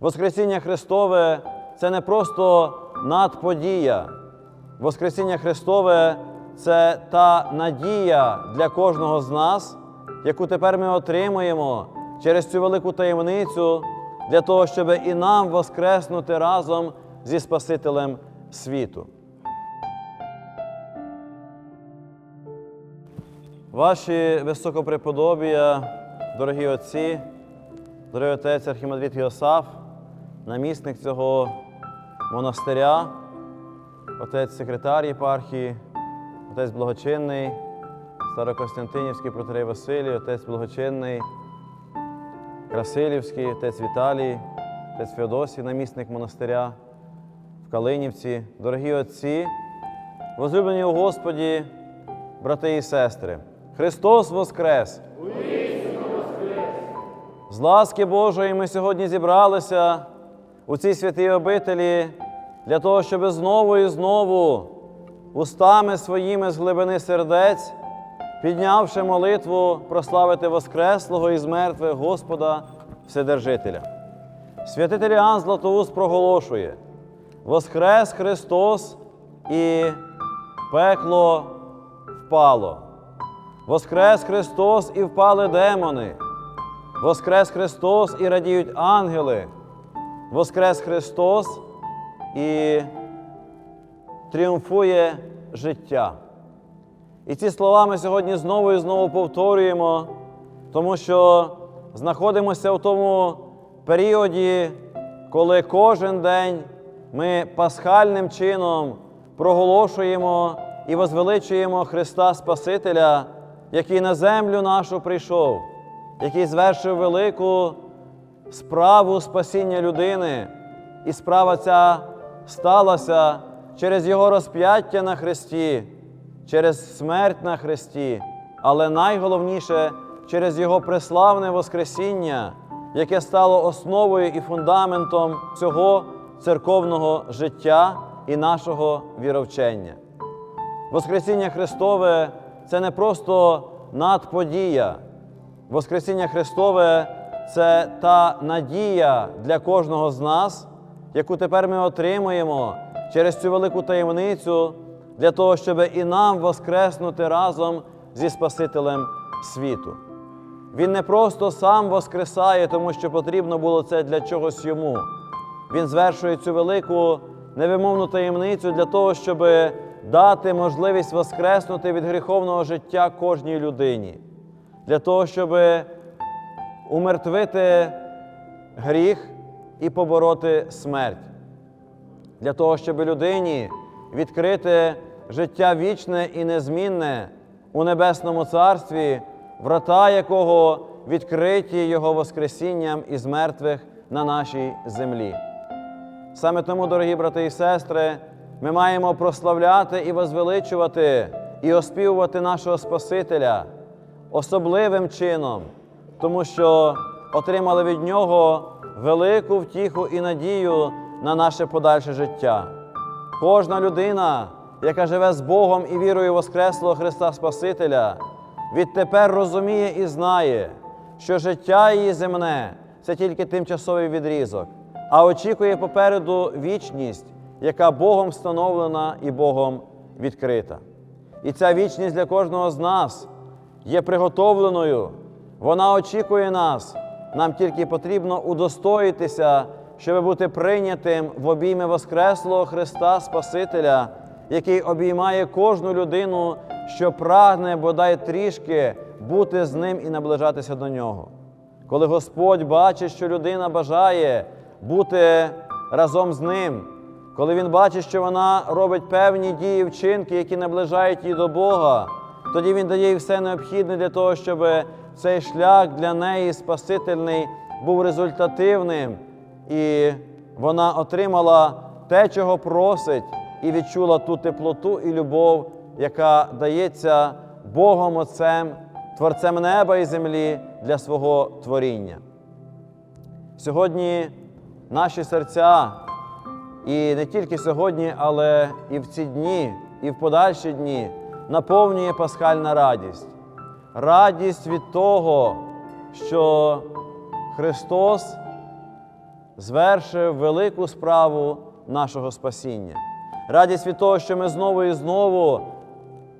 Воскресіння Христове це не просто надподія. Воскресіння Христове це та надія для кожного з нас, яку тепер ми отримуємо через цю велику таємницю, для того, щоб і нам воскреснути разом зі Спасителем світу. Ваші високопреподобія, дорогі отці, дорогий отець Архімандрит Йосаф, намісник цього монастиря, отець секретар єпархії, отець благочинний, Старокостянтинівський протерей Василій, отець благочинний, Красилівський, отець Віталій, отець Феодосій, намісник монастиря в Калинівці, дорогі отці, возлюблені у Господі, брати і сестри, Христос Воскрес! З ласки Божої ми сьогодні зібралися у цій святій обителі для того, щоб знову і знову устами своїми з глибини сердець, піднявши молитву, прославити Воскреслого із мертвих Господа Вседержителя. Святитель Іоанн Златоуст проголошує: Воскрес Христос і пекло впало. Воскрес Христос і впали демони. Воскрес Христос і радіють ангели. Воскрес Христос і тріумфує життя. І ці слова ми сьогодні знову і знову повторюємо, тому що знаходимося в тому періоді, коли кожен день ми пасхальним чином проголошуємо і возвеличуємо Христа Спасителя, який на землю нашу прийшов, який звершив велику справу спасіння людини, і справа ця сталася через Його розп'яття на Христі, через смерть на Христі, але найголовніше через Його преславне Воскресіння, яке стало основою і фундаментом цього церковного життя і нашого віровчення. Воскресіння Христове це не просто надподія. Воскресіння Христове це та надія для кожного з нас, яку тепер ми отримуємо через цю велику таємницю, для того, щоб і нам воскреснути разом зі Спасителем світу. Він не просто сам воскресає, тому що потрібно було це для чогось йому. Він звершує цю велику невимовну таємницю для того, щоб дати можливість воскреснути від гріховного життя кожній людині, для того, щоб умертвити гріх і побороти смерть, для того, щоб людині відкрити життя вічне і незмінне у Небесному Царстві, врата якого відкриті Його Воскресінням із мертвих на нашій землі. Саме тому, дорогі брати і сестри, ми маємо прославляти і возвеличувати і оспівувати нашого Спасителя особливим чином, тому що отримали від Нього велику втіху і надію на наше подальше життя. Кожна людина, яка живе з Богом і вірою в Воскреслого Христа Спасителя, відтепер розуміє і знає, що життя її земне це тільки тимчасовий відрізок, а очікує попереду вічність, яка Богом встановлена і Богом відкрита. І ця вічність для кожного з нас є приготовленою, вона очікує нас. Нам тільки потрібно удостоїтися, щоб бути прийнятим в обійми Воскреслого Христа Спасителя, який обіймає кожну людину, що прагне бодай трішки бути з ним і наближатися до нього. Коли Господь бачить, що людина бажає бути разом з ним, коли Він бачить, що вона робить певні дії, вчинки, які наближають її до Бога, тоді Він дає їй все необхідне для того, щоб цей шлях для неї спасительний був результативним, і вона отримала те, чого просить, і відчула ту теплоту і любов, яка дається Богом Отцем, Творцем неба і землі для свого творіння. Сьогодні наші серця, і не тільки сьогодні, але і в ці дні, і в подальші дні наповнює пасхальна радість. Радість від того, що Христос звершив велику справу нашого спасіння. Радість від того, що ми знову і знову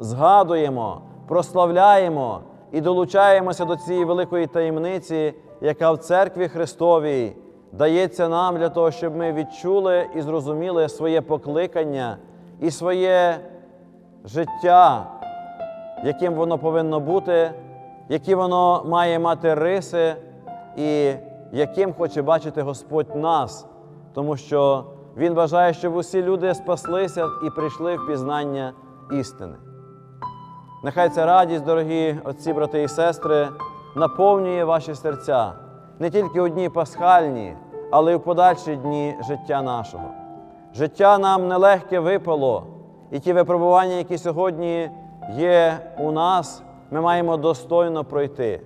згадуємо, прославляємо і долучаємося до цієї великої таємниці, яка в церкві Христовій дається нам для того, щоб ми відчули і зрозуміли своє покликання і своє життя, яким воно повинно бути, які воно має мати риси, і яким хоче бачити Господь нас, тому що Він бажає, щоб усі люди спаслися і прийшли в пізнання істини. Нехай ця радість, дорогі отці, брати і сестри, наповнює ваші серця не тільки у дні пасхальні, але й у подальші дні життя нашого. Життя нам нелегке випало, і ті випробування, які сьогодні є у нас, ми маємо достойно пройти.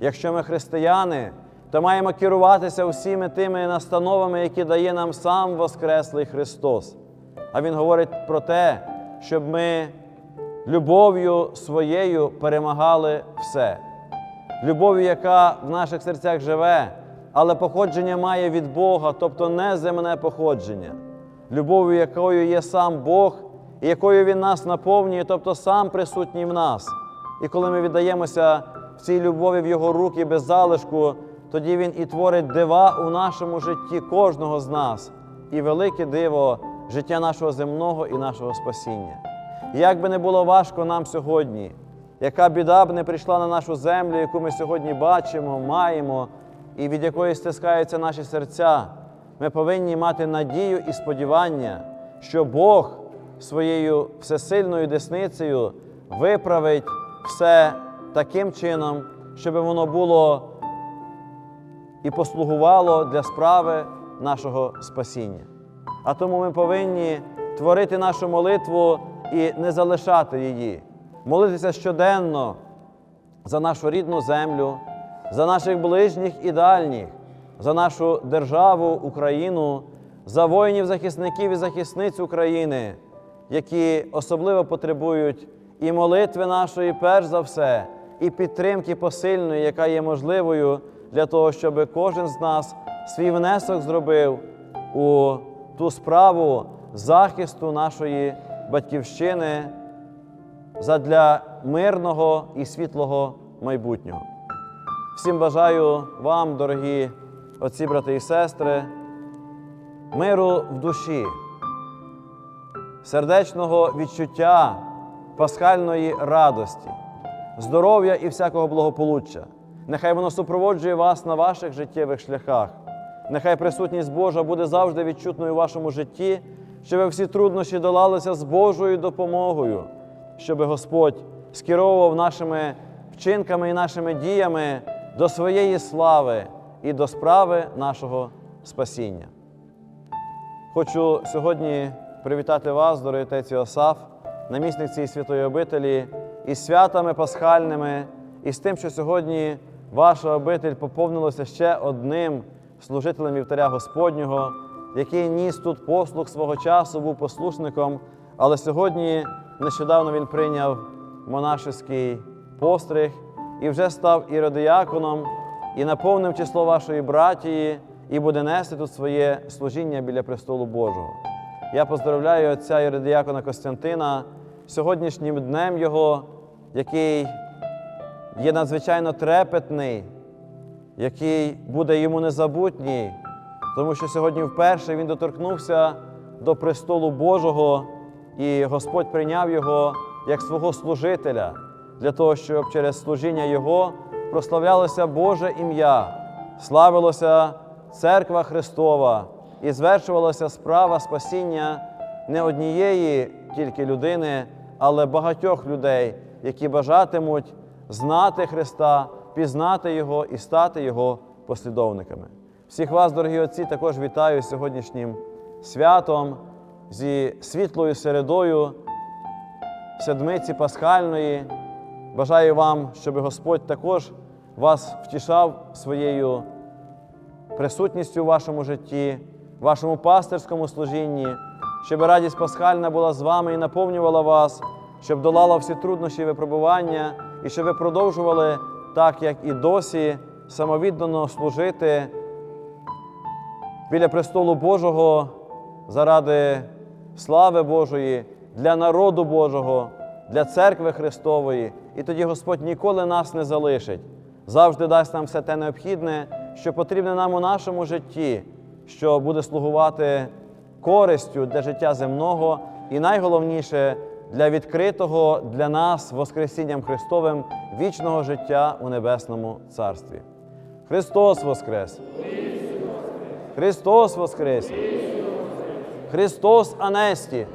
Якщо ми християни, то маємо керуватися усіми тими настановами, які дає нам сам Воскреслий Христос. А Він говорить про те, щоб ми любов'ю своєю перемагали все. Любов'ю, яка в наших серцях живе, але походження має від Бога, тобто не земне походження. Любов'ю, якою є сам Бог, і якою Він нас наповнює, тобто сам присутній в нас. І коли ми віддаємося в цій любові в Його руки без залишку, тоді Він і творить дива у нашому житті кожного з нас, і велике диво життя нашого земного і нашого спасіння. Як би не було важко нам сьогодні, яка біда б не прийшла на нашу землю, яку ми сьогодні бачимо, маємо, і від якої стискаються наші серця, ми повинні мати надію і сподівання, що Бог своєю всесильною десницею виправить все таким чином, щоб воно було і послугувало для справи нашого спасіння. А тому ми повинні творити нашу молитву і не залишати її, молитися щоденно за нашу рідну землю, за наших ближніх і дальніх, за нашу державу, Україну, за воїнів, захисників і захисниць України, які особливо потребують і молитви нашої, перш за все, і підтримки посильної, яка є можливою для того, щоб кожен з нас свій внесок зробив у ту справу захисту нашої батьківщини задля мирного і світлого майбутнього. Всім бажаю вам, дорогі отці, брати і сестри, миру в душі, сердечного відчуття пасхальної радості, здоров'я і всякого благополуччя. Нехай воно супроводжує вас на ваших життєвих шляхах. Нехай присутність Божа буде завжди відчутною у вашому житті, щоб ви всі труднощі долалися з Божою допомогою, щоб Господь скеровував нашими вчинками і нашими діями до своєї слави і до справи нашого спасіння. Хочу сьогодні привітати вас, дорогий отець Іосаф, намісник цієї святої обителі, із святами пасхальними, і з тим, що сьогодні ваша обитель поповнилася ще одним служителем вівтаря Господнього, який ніс тут послуг свого часу, був послушником, але сьогодні нещодавно він прийняв монашеський постриг і вже став іродіяконом, і наповнив число вашої братії, і буде нести тут своє служіння біля престолу Божого. Я поздравляю отця іродіякона Костянтина сьогоднішнім днем його, який є надзвичайно трепетний, який буде йому незабутній, тому що сьогодні вперше він доторкнувся до престолу Божого, і Господь прийняв його як свого служителя для того, щоб через служіння Його прославлялося Боже ім'я, славилося Церква Христова і звершувалася справа спасіння не однієї тільки людини, але багатьох людей, які бажатимуть знати Христа, пізнати Його і стати Його послідовниками. Всіх вас, дорогі отці, також вітаю сьогоднішнім святом, зі світлою середою, седмиці Пасхальної. Бажаю вам, щоб Господь також вас втішав своєю присутністю у вашому житті, в вашому пастирському служінні, щоб радість пасхальна була з вами і наповнювала вас, щоб долала всі труднощі і випробування, і щоб ви продовжували так, як і досі, самовіддано служити біля престолу Божого заради слави Божої, для народу Божого, для церкви Христової. І тоді Господь ніколи нас не залишить, завжди дасть нам все те необхідне, що потрібне нам у нашому житті, що буде слугувати користю для життя земного і найголовніше для відкритого для нас Воскресінням Христовим вічного життя у Небесному Царстві. Христос Воскрес! Христос Воскрес! Христос Анесті!